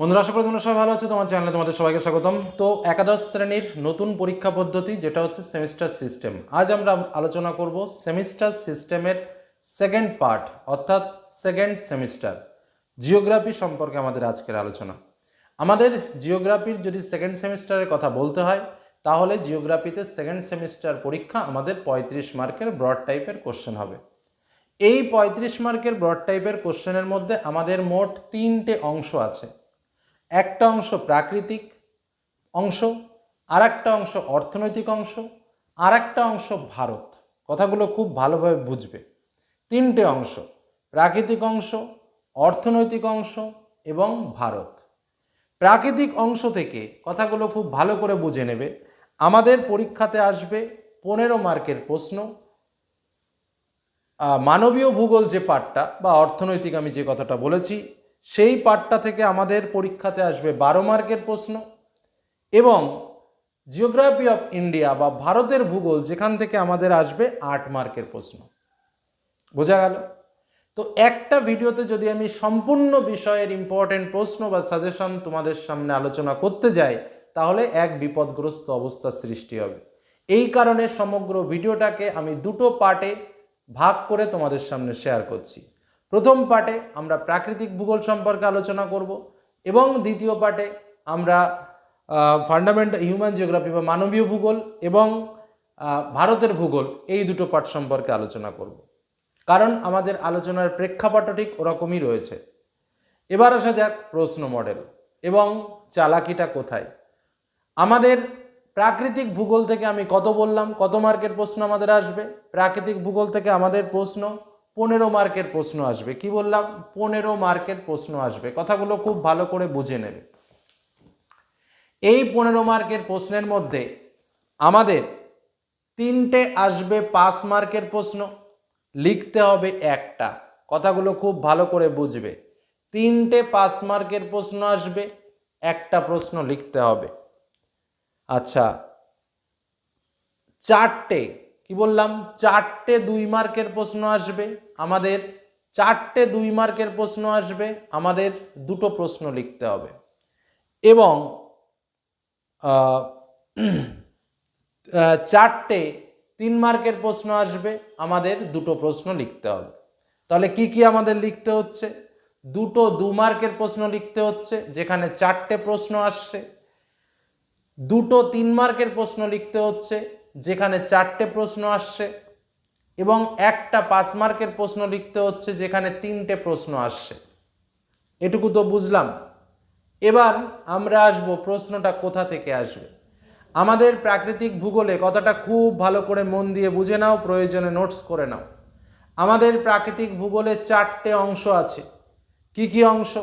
বন্ধুরা, আশা করি তোমরা সবাই ভালো আছো। তোমার চ্যানেলে তোমাদের সবাইকে স্বাগতম। তো একাদশ শ্রেণির নতুন পরীক্ষা পদ্ধতি, যেটা হচ্ছে সেমিস্টার সিস্টেম। আজ আমরা আলোচনা করব সেমিস্টার সিস্টেমের সেকেন্ড পার্ট অর্থাৎ সেকেন্ড সেমিস্টার জিওগ্রাফি সম্পর্কে আমাদের আজকের আলোচনা। আমাদের জিওগ্রাফির যদি সেকেন্ড সেমিস্টারের কথা বলতে হয়, তাহলে জিওগ্রাফিতে সেকেন্ড সেমিস্টার পরীক্ষা আমাদের পঁয়ত্রিশ মার্কের ব্রড টাইপের কোশ্চেন হবে। এই পঁয়ত্রিশ মার্কের ব্রড টাইপের কোশ্চেনের মধ্যে আমাদের মোট তিনটে অংশ আছে। একটা অংশ প্রাকৃতিক অংশ আর একটা অংশ অর্থনৈতিক অংশ আর একটা অংশ ভারত। কথাগুলো খুব ভালোভাবে বুঝবে। তিনটে অংশ, প্রাকৃতিক অংশ, অর্থনৈতিক অংশ এবং ভারত। প্রাকৃতিক অংশ থেকে কথাগুলো খুব ভালো করে বুঝে নেবে। আমাদের পরীক্ষাতে আসবে পনেরো মার্কের প্রশ্ন। মানবীয় ভূগোল যে পাঠটা বা অর্থনৈতিক আমি যে কথাটা বলেছি সেই পার্টটা থেকে আমাদের পরীক্ষাতে আসবে বারো মার্কের প্রশ্ন এবং জিওগ্রাফি অফ ইন্ডিয়া বা ভারতের ভূগোল যেখান থেকে আমাদের আসবে আট মার্কের প্রশ্ন। বোঝা গেল? তো একটা ভিডিওতে যদি আমি সম্পূর্ণ বিষয়ের ইম্পর্টেন্ট প্রশ্ন বা সাজেশন তোমাদের সামনে আলোচনা করতে যাই, তাহলে এক বিপদগ্রস্ত অবস্থার সৃষ্টি হবে। এই কারণে সমগ্র ভিডিওটাকে আমি দুটো পার্টে ভাগ করে তোমাদের সামনে শেয়ার করছি। প্রথম পার্টে আমরা প্রাকৃতিক ভূগোল সম্পর্কে আলোচনা করব এবং দ্বিতীয় পার্টে আমরা ফান্ডামেন্টাল হিউম্যান জিওগ্রাফি বা মানবীয় ভূগোল এবং ভারতের ভূগোল এই দুটো পার্ট সম্পর্কে আলোচনা করব। কারণ আমাদের আলোচনার প্রেক্ষাপটও ঠিক ওরকমই রয়েছে। এবার আসা যাক প্রশ্ন মডেল এবং চালাকিটা কোথায়? আমাদের প্রাকৃতিক ভূগোল থেকে আমি কত বললাম, কত মার্কের প্রশ্ন আমাদের আসবে? প্রাকৃতিক ভূগোল থেকে আমাদের প্রশ্ন পনেরো মার্কের প্রশ্ন আসবে। কি বললাম? পনেরো মার্কের প্রশ্ন আসবে। কথাগুলো খুব ভালো করে বুঝে নেবে। এই পনেরো মার্কের প্রশ্নের মধ্যে আমাদের তিনটে আসবে পাঁচ মার্কের প্রশ্ন। লিখতে হবে একটা। কথাগুলো খুব ভালো করে বুঝবে। তিনটে পাঁচ মার্কের প্রশ্ন আসবে, একটা প্রশ্ন লিখতে হবে। আচ্ছা চারটে কি বললাম? চারটে দুই মার্কের প্রশ্ন আসবে। আমাদের চারটে দুই মার্কের প্রশ্ন আসবে। আমাদের দুটো প্রশ্ন লিখতে হবে। এবং চারটে তিন মার্কের প্রশ্ন আসবে। আমাদের দুটো প্রশ্ন লিখতে হবে। তাহলে কি কি আমাদের লিখতে হচ্ছে? দুটো দু মার্কের প্রশ্ন লিখতে হচ্ছে, যেখানে চারটে প্রশ্ন আসছে। দুটো তিন মার্কের প্রশ্ন লিখতে হচ্ছে। যেখানে চারটে প্রশ্ন আসছে এবং একটা পাঁচ মার্কের প্রশ্ন লিখতে হচ্ছে যেখানে তিনটে প্রশ্ন আসছে। এটুকু তো বুঝলাম। এবার আমরা আসব প্রশ্নটা কোথা থেকে আসবে। আমাদের প্রাকৃতিক ভূগোলে কথাটা খুব ভালো করে মন দিয়ে বুঝে নাও, প্রয়োজনে নোটস করে নাও। আমাদের প্রাকৃতিক ভূগোলে চারটে অংশ আছে। কি কি অংশ?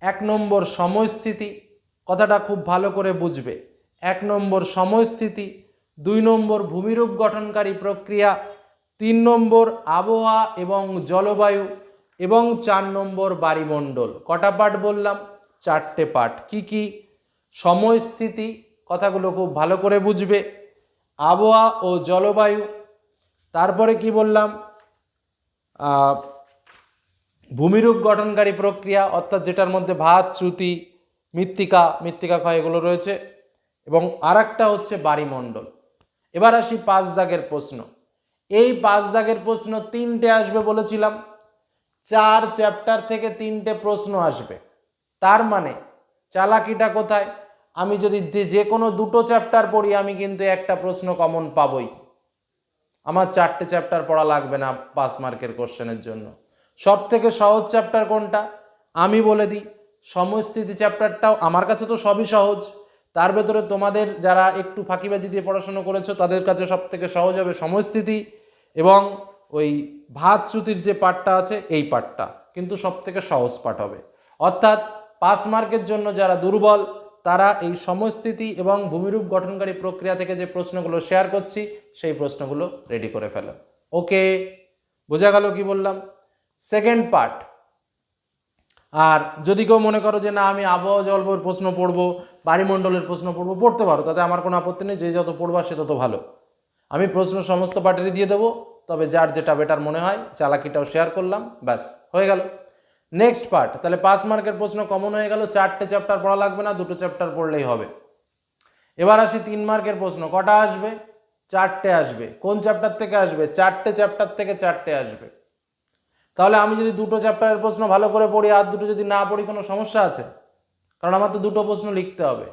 এক নম্বর সময়স্থিতি কথাটা খুব ভালো করে বুঝবে। এক নম্বর সময়স্থিতি দুই নম্বর ভূমিরূপ গঠনকারী প্রক্রিয়া, তিন নম্বর আবহাওয়া এবং জলবায়ু, এবং চার নম্বর বাড়িমণ্ডল কটা পাঠ বললাম? চারটে পাঠ। কি কি? সময়স্থিতি, কথাগুলো খুব ভালো করে বুঝবে। আবহাওয়া ও জলবায়ু। তারপরে কি বললাম? ভূমিরূপ গঠনকারী প্রক্রিয়া, অর্থাৎ যেটার মধ্যে ভাত চ্যুতি মৃত্তিকা মৃত্তিকা ক্ষয় এগুলো রয়েছে, এবং আর হচ্ছে বাড়িমণ্ডল এবার আসি পাঁচ দাগের প্রশ্ন। এই পাঁচ দাগের প্রশ্ন তিনটে আসবে বলেছিলাম। চার চ্যাপ্টার থেকে তিনটে প্রশ্ন আসবে। তার মানে চালাকিটা কোথায়? আমি যদি যে- কোনো দুটো চ্যাপ্টার পড়ি, আমি কিন্তু একটা প্রশ্ন কমন পাবই। আমার চারটে চ্যাপ্টার পড়া লাগবে না পাস মার্কের কোশ্চেনের জন্য। সব থেকে সহজ চ্যাপ্টার কোনটা? আমি বলে দিই সমস্থিতি চ্যাপ্টারটাও আমার কাছে তো সবই সহজ। তার ভেতরে তোমাদের যারা একটু ফাঁকিবাজি দিয়ে পড়াশুনো করেছ, তাদের কাছে সব থেকে সহজ হবে সমস্থিতি এবং ওই ভাত চ্যুতির যে পার্টটা আছে, এই পার্টটা কিন্তু সব থেকে সহজ পার্ট হবে। অর্থাৎ পাস মার্কের জন্য যারা দুর্বল, তারা এই সমস্থিতি এবং ভূমিরূপ গঠনকারী প্রক্রিয়া থেকে যে প্রশ্নগুলো শেয়ার করছি, সেই প্রশ্নগুলো রেডি করে ফেলো। ওকে বোঝা গেল কি বললাম? সেকেন্ড পার্ট আর যদি কেউ মনে করো যে না, আমি আবহাওয়া জলবায়ুর প্রশ্ন পড়ব বাড়িমণ্ডলের প্রশ্ন পড়ব, পড়তে পারো, তাতে আমার কোনো আপত্তি নেই, যে যত পড়বা সে তত ভালো। আমি প্রশ্ন সমস্ত পার্টেরই দিয়ে দেবো, তবে যার যেটা বেটার মনে হয়, চালাকিটাও শেয়ার করলাম, ব্যাস, হয়ে গেল। নেক্সট পার্ট তাহলে পাঁচ মার্কের প্রশ্ন কমন হয়ে গেল, চারটে চ্যাপ্টার পড়া লাগবে না, দুটো চ্যাপ্টার পড়লেই হবে। এবার আসি তিন মার্কের প্রশ্ন, কটা আসবে? চারটে আসবে। কোন চ্যাপ্টার থেকে আসবে? চারটে চ্যাপ্টার থেকে চারটে আসবে। তাহলে আমি যদি দুটো চ্যাপ্টারের প্রশ্ন ভালো করে পড়ি, আর দুটো যদি না পড়ি, কোনো সমস্যা আছে? কারণ আমার তো দুটো প্রশ্ন লিখতে হবে।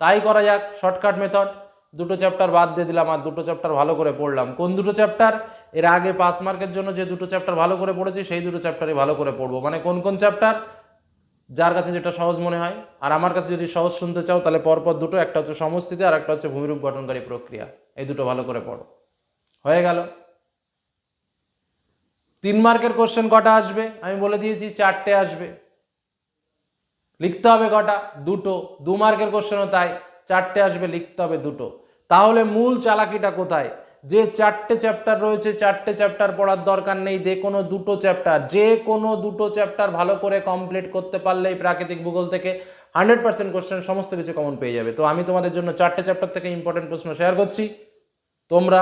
তাই করা যাক শর্টকাট মেথড দুটো চ্যাপ্টার বাদ দিয়ে দিলাম, আর দুটো চ্যাপ্টার ভালো করে পড়লাম। কোন দুটো চ্যাপ্টার এর আগে পাস মার্কের জন্য যে দুটো চ্যাপ্টার ভালো করে পড়েছি, সেই দুটো চ্যাপ্টারই ভালো করে পড়ব। মানে কোন কোন চ্যাপ্টার যার কাছে যেটা সহজ মনে হয়। আর আমার কাছে যদি সহজ শুনতে চাও, তাহলে পরপর দুটো, একটা হচ্ছে সমস্থিতি আর একটা হচ্ছে ভূমিরূপ গঠনকারী প্রক্রিয়া। এই দুটো ভালো করে পড়ো। হয়ে গেল। তিন মার্কের কোশ্চেন কটা আসবে? আমি বলে দিয়েছি, চারটে আসবে। লিখতে হবে কটা? দুটো। দু মার্কের কোশ্চেনও তাই। চারটে আসবে, লিখতে হবে দুটো। তাহলে মূল চালাকিটা কোথায়? যে চারটে চ্যাপ্টার রয়েছে, চারটে চ্যাপ্টার পড়ার দরকার নেই। যে কোনো দুটো চ্যাপ্টার যে কোনো দুটো চ্যাপ্টার ভালো করে কমপ্লিট করতে পারলেই প্রাকৃতিক ভূগোল থেকে হান্ড্রেড পার্সেন্ট কোশ্চেন সমস্ত কিছু কমন পেয়ে যাবে। তো আমি তোমাদের জন্য চারটে চ্যাপ্টার থেকে ইম্পর্টেন্ট প্রশ্ন শেয়ার করছি। তোমরা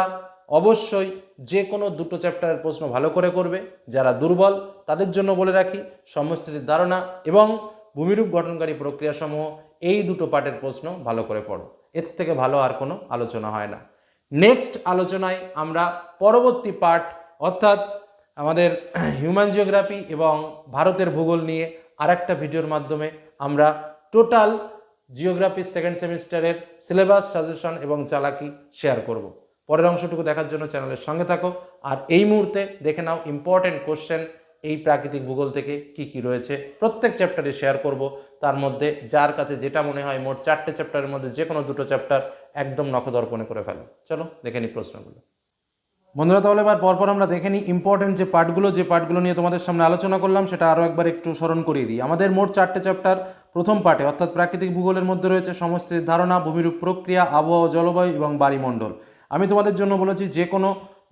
অবশ্যই যে কোনো দুটো চ্যাপ্টারের প্রশ্ন ভালো করে করবে। যারা দুর্বল, তাদের জন্য বলে রাখি সমস্থিতির ধারণা এবং ভূমিরূপ গঠনকারী প্রক্রিয়াসমূহ, এই দুটো পার্টের প্রশ্ন ভালো করে পড়ো। এর থেকে ভালো আর কোনো আলোচনা হয় না। নেক্সট আলোচনায় আমরা পরবর্তী পার্ট অর্থাৎ আমাদের হিউম্যান জিওগ্রাফি এবং ভারতের ভূগোল নিয়ে আরেকটা ভিডিওর মাধ্যমে আমরা টোটাল জিওগ্রাফি সেকেন্ড সেমিস্টারের সিলেবাস সাজেশন এবং চালাকি শেয়ার করব। পরের অংশটুকু দেখার জন্য চ্যানেলের সঙ্গে থাকো। আর এই মুহূর্তে দেখে নাও ইম্পর্টেন্ট কোশ্চেন এই প্রাকৃতিক ভূগোল থেকে কি কি রয়েছে, প্রত্যেক চ্যাপ্টারে শেয়ার করব। তার মধ্যে যার কাছে যেটা মনে হয় মোট চারটে চ্যাপ্টারের মধ্যে যে কোনো দুটো চ্যাপ্টার একদম নখদর্পণে করে ফেলো। চলো, দেখে নিই প্রশ্নগুলো। বন্ধুরা, তাহলে এবার পরপর আমরা দেখে নিই ইম্পর্টেন্ট যে পার্টগুলো যে পার্টগুলো নিয়ে তোমাদের সামনে আলোচনা করলাম, সেটা আরও একবার একটু স্মরণ করিয়ে দিই। আমাদের মোট চারটে চ্যাপ্টার প্রথম পার্টে অর্থাৎ প্রাকৃতিক ভূগোলের মধ্যে রয়েছে সমস্ত ধারণা, ভূমিরূপ প্রক্রিয়া, আবহাওয়া, জলবায়ু এবং বাড়িমণ্ডল আমি তোমাদের জন্য বলেছি যে কোনো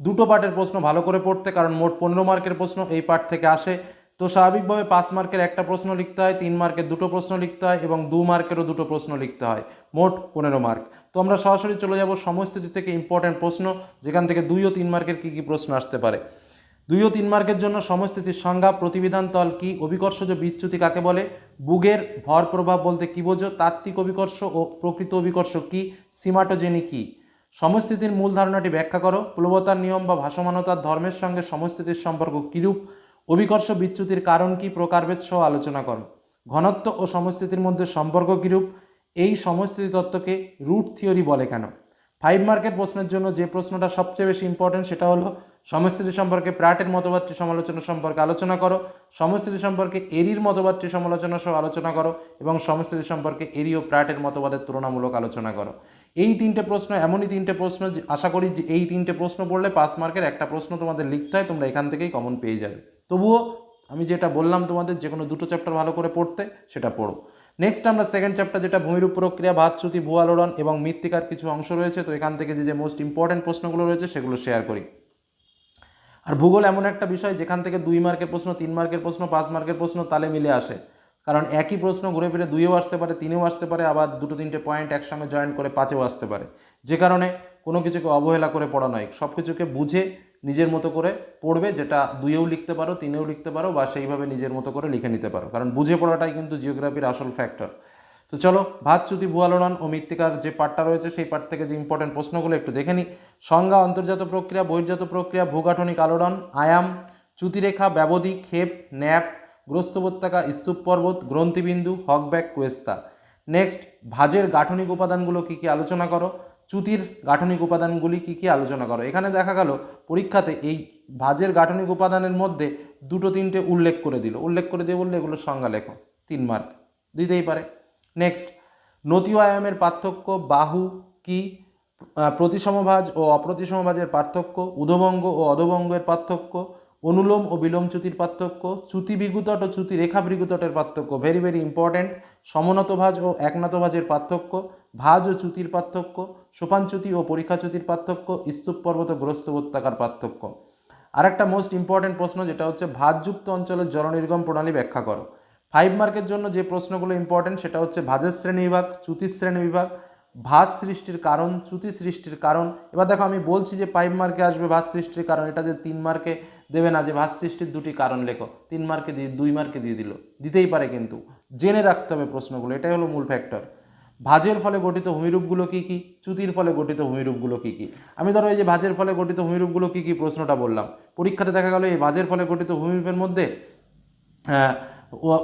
দুটো পার্টের প্রশ্ন ভালো করে পড়তে, কারণ মোট পনেরো মার্কের প্রশ্ন এই পার্ট থেকে আসে। তো স্বাভাবিকভাবে পাঁচ মার্কের একটা প্রশ্ন লিখতে হয়, তিন মার্কের দুটো প্রশ্ন লিখতে হয় এবং দু মার্কেরও দুটো প্রশ্ন লিখতে হয়, মোট পনেরো মার্ক। তো আমরা সরাসরি চলে যাব সমস্থিতি থেকে ইম্পর্টেন্ট প্রশ্ন, যেখান থেকে দুই ও তিন মার্কের কী কী প্রশ্ন আসতে পারে। দুই ও তিন মার্কের জন্য সমস্থিতির সংজ্ঞা, প্রতিবিধান তল কি অভিকর্ষজ বিচ্যুতি কাকে বলে, বুগের ভর প্রভাব বলতে কী বোঝো, তাত্ত্বিক অভিকর্ষ ও প্রকৃত অভিকর্ষ কী, সিমাটোজেনি কি? সমস্থিতির মূল ধারণাটি ব্যাখ্যা করো। প্লবতার নিয়ম বা ভাসমানতার ধর্মের সঙ্গে সমস্থিতির সম্পর্ক কিরূপ? অভিকর্ষ বিচ্যুতির কারণ কি? প্রকারভেদ সহ আলোচনা করো। ঘনত্ব ও সমস্থিতির মধ্যে সম্পর্ক কিরূপ? এই সমস্থিতি তত্ত্বকে রুট থিওরি বলে কেন? ফাইভ মার্কের প্রশ্নের জন্য যে প্রশ্নটা সবচেয়ে বেশি ইম্পর্টেন্ট সেটা হলো, সমস্থিতি সম্পর্কে প্রাটের মতবাদটি সমালোচনা সম্পর্কে আলোচনা করো, সমস্থিতি সম্পর্কে এরির মতবাদটি সমালোচনা সহ আলোচনা করো, এবং সমস্থিতি সম্পর্কে এরি ও প্রাটের মতবাদের তুলনামূলক আলোচনা করো। এই তিনটে প্রশ্ন, এমনই তিনটে প্রশ্ন আশা করি যে এই তিনটে প্রশ্ন পড়লে পাস মার্কের একটা প্রশ্ন তোমাদের লিখতে হয়, তোমরা এখান থেকেই কমন পেয়ে যাবে। তবুও আমি যেটা বললাম তোমাদের, যে কোনো দুটো চ্যাপ্টার ভালো করে পড়তে, সেটা পড়ো। নেক্সট আমরা সেকেন্ড চ্যাপ্টার যেটা, ভূমিরূপ প্রক্রিয়া ভাতচ্যুতি ভূয়ালোড়ন এবং মৃত্তিকার কিছু অংশ রয়েছে, তো এখান থেকে যে যে মোস্ট ইম্পর্টেন্ট প্রশ্নগুলো রয়েছে, সেগুলো শেয়ার করি। আর ভূগোল এমন একটা বিষয়, যেখান থেকে দুই মার্কের প্রশ্ন, তিন মার্কের প্রশ্ন, পাঁচ মার্কের প্রশ্ন, তালে মিলে আসে। কারণ একই প্রশ্ন ঘুরে ফিরে দুইও আসতে পারে, তিনেও আসতে পারে, আবার দুটো তিনটে পয়েন্ট একসঙ্গে জয়েন করে পাঁচেও আসতে পারে। যে কারণে কোনো কিছুকে অবহেলা করে পড়া নয়। সব কিছুকে বুঝে নিজের মতো করে পড়বে, যেটা দুইয়েও লিখতে পারো, তিনেও লিখতে পারো, বা সেইভাবে নিজের মতো করে লিখে নিতে পারো। কারণ বুঝে পড়াটাই কিন্তু জিওগ্রাফির আসল ফ্যাক্টর তো চলো, ভাতচ্যুতি ভুয়ালোড়ন ও মৃত্তিকার যে পার্টটা রয়েছে, সেই পার্ট থেকে যে ইম্পর্টেন্ট প্রশ্নগুলো একটু দেখে নিই। সংজ্ঞা, অন্তর্জাত প্রক্রিয়া, বহির্জাত প্রক্রিয়া, ভূগাঠনিক আলোড়ন, আয়াম, চ্যুতিরেখা, ব্যবধি, ক্ষেপ, ন্যাপ গ্রস্ত উপত্যকা স্তূপ পর্বত গ্রন্থিবিন্দু, হকব্যাক, কুয়েস্তা। নেক্সট, ভাজের গাঠনিক উপাদানগুলো কী কী আলোচনা করো? চ্যুতির গাঠনিক উপাদানগুলি কী কী আলোচনা করো? এখানে দেখা গেল, পরীক্ষাতে এই ভাজের গাঠনিক উপাদানের মধ্যে দুটো তিনটে উল্লেখ করে দিল। উল্লেখ করে দিয়ে বললে এগুলো সংজ্ঞা লেখো। তিন মার্ক দিতেই পারে। নেক্সট, নতি আয়ামের পার্থক্য, বাহু, কি? প্রতিসমভাজ ও অপ্রতিসমভাজের পার্থক্য উধবঙ্গ ও অধবঙ্গের পার্থক্য অনুলোম ও বিলোম চ্যুতির পার্থক্য, চ্যুতি বিগুতট ও চ্যুতি রেখা বিগুতটের পার্থক্য ভেরি ভেরি ইম্পর্ট্যান্ট সমনতভাজ ও একনতভাজের পার্থক্য, ভাজ ও চ্যুতির পার্থক্য সোপানচ্যুতি ও পরীক্ষাচ্যুতির পার্থক্য, স্তূপ পর্বত গ্রস্ত উপত্যকার পার্থক্য। আরেকটা মোস্ট ইম্পর্ট্যান্ট প্রশ্ন যেটা হচ্ছে, ভাজযুক্ত অঞ্চলের জলনির্গম প্রণালী ব্যাখ্যা করো। ফাইভ মার্কের জন্য যে প্রশ্নগুলো ইম্পর্টেন্ট সেটা হচ্ছে ভাজের শ্রেণি বিভাগ, চ্যুতির শ্রেণি বিভাগ, ভাজ সৃষ্টির কারণ, চ্যুতি সৃষ্টির কারণ। এবার দেখো আমি বলছি যে ফাইভ মার্কে আসবে ভাজ সৃষ্টির কারণ, এটা যে তিন মার্কে দেবে না যে ভাস সৃষ্টির দুটি কারণ লেখো। তিন মার্কে দিয়ে, দুই মার্কে দিয়ে দিল। দিতেই পারে কিন্তু। জেনে রাখতে হবে প্রশ্নগুলো, এটাই হলো মূল ফ্যাক্টর ভাজের ফলে গঠিত ভূমিরূপগুলো কী কী? চ্যুতির ফলে গঠিত ভূমিরূপগুলো কী কী? আমি ধরো এই যে ভাজের ফলে গঠিত ভূমিরূপগুলো কী কী প্রশ্নটা বললাম। পরীক্ষাতে দেখা গেল এই ভাজের ফলে গঠিত ভূমিরূপের মধ্যে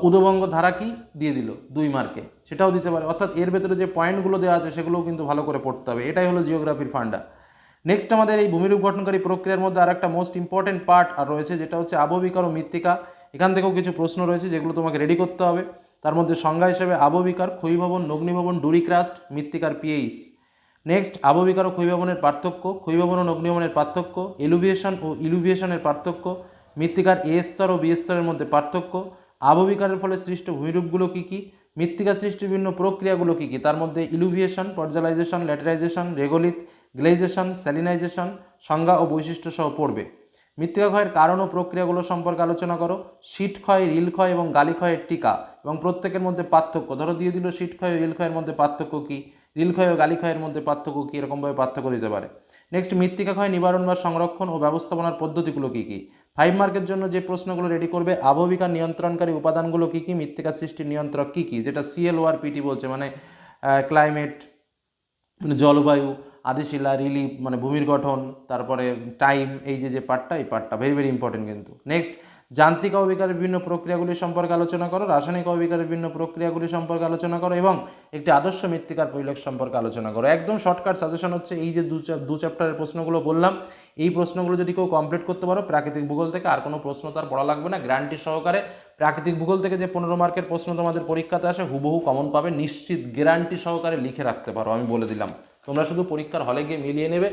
উদবঙ্গ ধারা কি? দিয়ে দিল, দুই মার্কে সেটাও দিতে পারে। অর্থাৎ এর ভেতরে যে পয়েন্টগুলো দেওয়া আছে সেগুলোও কিন্তু ভালো করে পড়তে হবে। এটাই হলো জিওগ্রাফির ফান্ডা নেক্সট আমাদের এই ভূমিরূপ গঠনকারী প্রক্রিয়ার মধ্যে আর একটা মোস্ট ইম্পর্টেন্ট পার্ট আর রয়েছে, যেটা হচ্ছে আবহবিকার ও মৃত্তিকা। এখান থেকেও কিছু প্রশ্ন রয়েছে, যেগুলো তোমাকে রেডি করতে হবে। তার মধ্যে সংজ্ঞা হিসেবে আবহবিকার ক্ষয়ীভবন, নগ্নিভবন ডুরিক্রাস্ট মৃত্তিকার পিএইচ নেক্সট আবহবিকার ও ক্ষয়ীভবনের পার্থক্য, ক্ষয়ীভবন ও নগ্নিভবনের পার্থক্য এলুভিয়েশন ও ইলুভিয়েশনের পার্থক্য, মৃত্তিকার এ স্তর ও বি স্তরের মধ্যে পার্থক্য আবহবিকারের ফলে সৃষ্ট ভূমিরূপগুলো কী কী, মৃত্তিকা সৃষ্টির বিভিন্ন প্রক্রিয়াগুলো কী কী, তার মধ্যে ইলুভিয়েশন পর্জালাইজেশন ল্যাটেরাইজেশন রেগোলিথ গ্লেইজেশন স্যালিনাইজেশন, সংজ্ঞা ও বৈশিষ্ট্য সহ পড়বে। মৃত্তিকা ক্ষয়ের কারণ ও প্রক্রিয়াগুলো সম্পর্কে আলোচনা করো। শীট ক্ষয় রিল ক্ষয় এবং গালি ক্ষয়ের টিকা এবং প্রত্যেকের মধ্যে পার্থক্য। ধরো দিয়ে দিল শীট ক্ষয় ও রিল ক্ষয়ের মধ্যে পার্থক্য কী? রিল ক্ষয় ও গালি ক্ষয়ের মধ্যে পার্থক্য কী? এরকমভাবে পার্থক্য দিতে পারে। নেক্সট মৃত্তিকা ক্ষয় নিবারণ বা সংরক্ষণ ও ব্যবস্থাপনার পদ্ধতিগুলো কী কী? ফাইভ মার্কের জন্য যে প্রশ্নগুলো রেডি করবে আবহবিকার নিয়ন্ত্রণকারী উপাদানগুলো কী কী? মৃত্তিকা সৃষ্টির নিয়ন্ত্রক কী কী? যেটা সিএলওআর পিটি বলছে মানে ক্লাইমেট মানে জলবায়ু আদিশিলা, রিলিফ মানে ভূমির গঠন, তারপরে টাইম, এই যে যে পার্টটা, এই পার্টটা ভেরি ভেরি ইম্পর্টেন্ট কিন্তু। নেক্সট যান্ত্রিক অবিকারের বিভিন্ন প্রক্রিয়াগুলি সম্পর্কে আলোচনা করো, রাসায়নিক অবিকারের বিভিন্ন প্রক্রিয়াগুলি সম্পর্কে আলোচনা করো এবং একটি আদর্শ মৃত্তিকার পরিলেখ সম্পর্কে আলোচনা করো। একদম শর্টকাট সাজেশন হচ্ছে এই যে দু দু চ্যাপ্টারের প্রশ্নগুলো বললাম, এই প্রশ্নগুলো যদি কেউ কমপ্লিট করতে পারো, প্রাকৃতিক ভূগোল থেকে আর কোনো প্রশ্ন তার পড়া লাগবে না। গ্যারান্টি সহকারে প্রাকৃতিক ভূগোল থেকে যে পনেরো মার্কের প্রশ্ন তোমাদের পরীক্ষাতে আসে, হুবহু কমন পাবে। নিশ্চিত গ্যারান্টি সহকারে লিখে রাখতে পারো, আমি বলে দিলাম। তোমরা শুধু পরীক্ষার হলে গিয়ে মিলিয়ে নেবে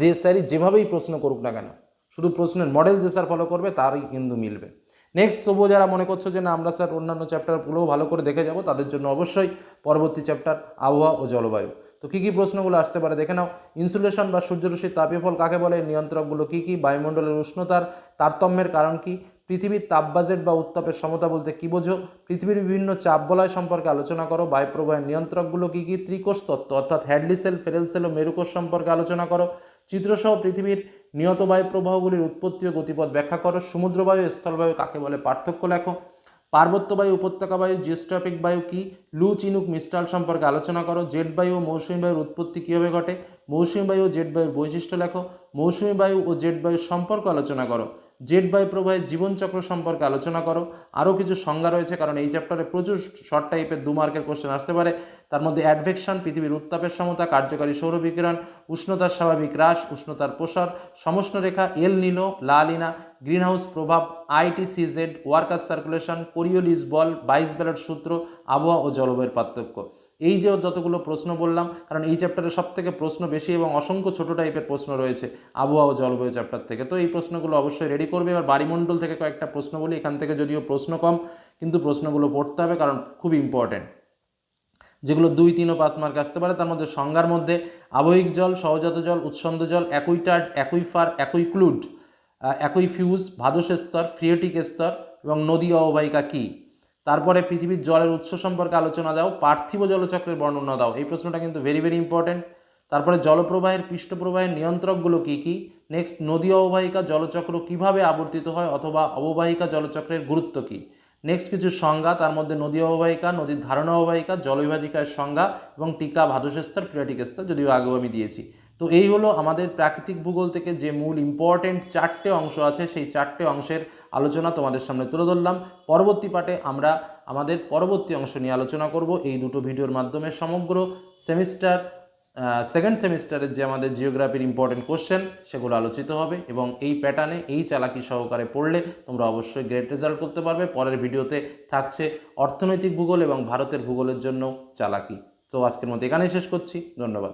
যে স্যারই যেভাবেই প্রশ্ন করুক না কেন, শুধু প্রশ্নের মডেল যে স্যার ফলো করবে, তারই কিন্তু মিলবে। নেক্সট তবুও যারা মনে করছ যে না, আমরা স্যার অন্যান্য চ্যাপ্টারগুলোও ভালো করে দেখে যাব, তাদের জন্য অবশ্যই পরবর্তী চ্যাপ্টার আবহাওয়া ও জলবায়ু। তো কী কী প্রশ্নগুলো আসতে পারে দেখে নাও। ইনসুলেশন বা সূর্যরশ্মির তাপীয় ফল কাকে বলে? নিয়ন্ত্রকগুলো কী কী? বায়ুমণ্ডলের উষ্ণতার তারতম্যের কারণ কি? পৃথিবীর তাপ বাজেট বা উত্তাপের সমতা বলতে কী বোঝো? পৃথিবীর বিভিন্ন চাপ বলয় সম্পর্কে আলোচনা করো। বায়ুপ্রবাহের নিয়ন্ত্রকগুলো কী কী? ত্রিকোষ তত্ত্ব, অর্থাৎ হ্যাডলি সেল, ফেরেল সেল ও মেরুকোষ সম্পর্কে আলোচনা করো। চিত্রসহ পৃথিবীর নিয়ত বায়ু প্রবাহগুলির উৎপত্তি ও গতিপথ ব্যাখ্যা করো। সমুদ্রবায়ু স্থলবায়ু কাকে বলে? পার্থক্য লেখো। পার্বত্য বায়ু, উপত্যকা বায়ু, জিওস্ট্রপিক বায়ু কি? লু, চিনুক, মিস্টাল সম্পর্কে আলোচনা করো। জেট বায়ু ও মৌসুমী বায়ুর উৎপত্তি কীভাবে ঘটে? মৌসুমী বায়ু ও জেট বায়ুর বৈশিষ্ট্য লেখো। মৌসুমী বায়ু ও জেট বায়ুর সম্পর্ক আলোচনা করো। জেট বায়ু প্রবাহের জীবনচক্র সম্পর্কে আলোচনা করো। আরও কিছু সংজ্ঞা রয়েছে, কারণ এই চ্যাপ্টারে প্রচুর শর্ট টাইপের দু মার্কের কোশ্চেন আসতে পারে। তার মধ্যে অ্যাডভেকশন পৃথিবীর উত্তাপের সমতা, কার্যকারী সৌর বিকিরণ, উষ্ণতার স্বাভাবিক হ্রাস, উষ্ণতার প্রসার, সমষ্ণ রেখা এল নিনো লা লিনা গ্রিনহাউস প্রভাব আইটিসিজেড ওয়ার্কার সার্কুলেশন কোরিওলিস বল, বাইশ ব্যালট সূত্র, আবহাওয়া ও জলবায়ুর পার্থক্য। এই যে যতগুলো প্রশ্ন বললাম, কারণ এই চ্যাপ্টারে সব থেকে প্রশ্ন বেশি এবং অসংখ্য ছোট টাইপের প্রশ্ন রয়েছে আবহাওয়া জলবায়ু চ্যাপ্টার থেকে। তো এই প্রশ্নগুলো অবশ্যই রেডি করবে। এবার বাড়িমণ্ডল থেকে কয়েকটা প্রশ্ন বলি, এখান থেকে যদিও প্রশ্ন কম, কিন্তু প্রশ্নগুলো পড়তে হবে কারণ খুব ইম্পর্টেন্ট যেগুলো দুই, তিন ও পাঁচ মার্ক আসতে পারে, তার মধ্যে সংজ্ঞার মধ্যে আবহিক জল, সহজাত জল উৎসন্দ জল, একই টার্ড একই ফার একই ক্লুড একই ফিউজ ভাদস স্তর ফ্রিয়েটিক স্তর এবং নদী অববাহিকা কী? তারপরে পৃথিবীর জলের উৎস সম্পর্কে আলোচনা দাও, পার্থিব জলচক্রের বর্ণনা দাও। এই প্রশ্নটা কিন্তু ভেরি ভেরি ইম্পর্টেন্ট তারপরে জলপ্রবাহের পৃষ্ঠপ্রবাহের নিয়ন্ত্রকগুলো কী কী? নেক্সট নদী অববাহিকা জলচক্র কীভাবে আবর্তিত হয় অথবা অববাহিকা জলচক্রের গুরুত্ব কী? নেক্সট কিছু সংজ্ঞা, তার মধ্যে নদী অববাহিকা, নদীর ধারণা অববাহিকা, জলবিভাজিকার সংজ্ঞা এবং টিকা ভাদসস্তর ফ্রিয়াটিক স্তর যদিও আগেও আমি দিয়েছি। তো এই হলো আমাদের প্রাকৃতিক ভূগোল থেকে যে মূল ইম্পর্টেন্ট চারটে অংশ আছে, সেই চারটে অংশের আলোচনা তোমাদের সামনে তুলে ধরলাম। পরবর্তী পাঠে আমরা আমাদের পরবর্তী অংশ নিয়ে আলোচনা করব। এই দুটো ভিডিওর মাধ্যমে সমগ্র সেমিস্টার সেকেন্ড সেমিস্টারের যে আমাদের জিওগ্রাফির ইম্পর্টেন্ট কোশ্চেন সেগুলো আলোচিত হবে এবং এই প্যাটার্নে এই চালাকি সহকারে পড়লে তোমরা অবশ্যই গ্রেট রেজাল্ট করতে পারবে। পরের ভিডিওতে থাকছে অর্থনৈতিক ভূগোল এবং ভারতের ভূগোলের জন্য চালাকি। তো আজকের মতো এখানেই শেষ করছি। ধন্যবাদ।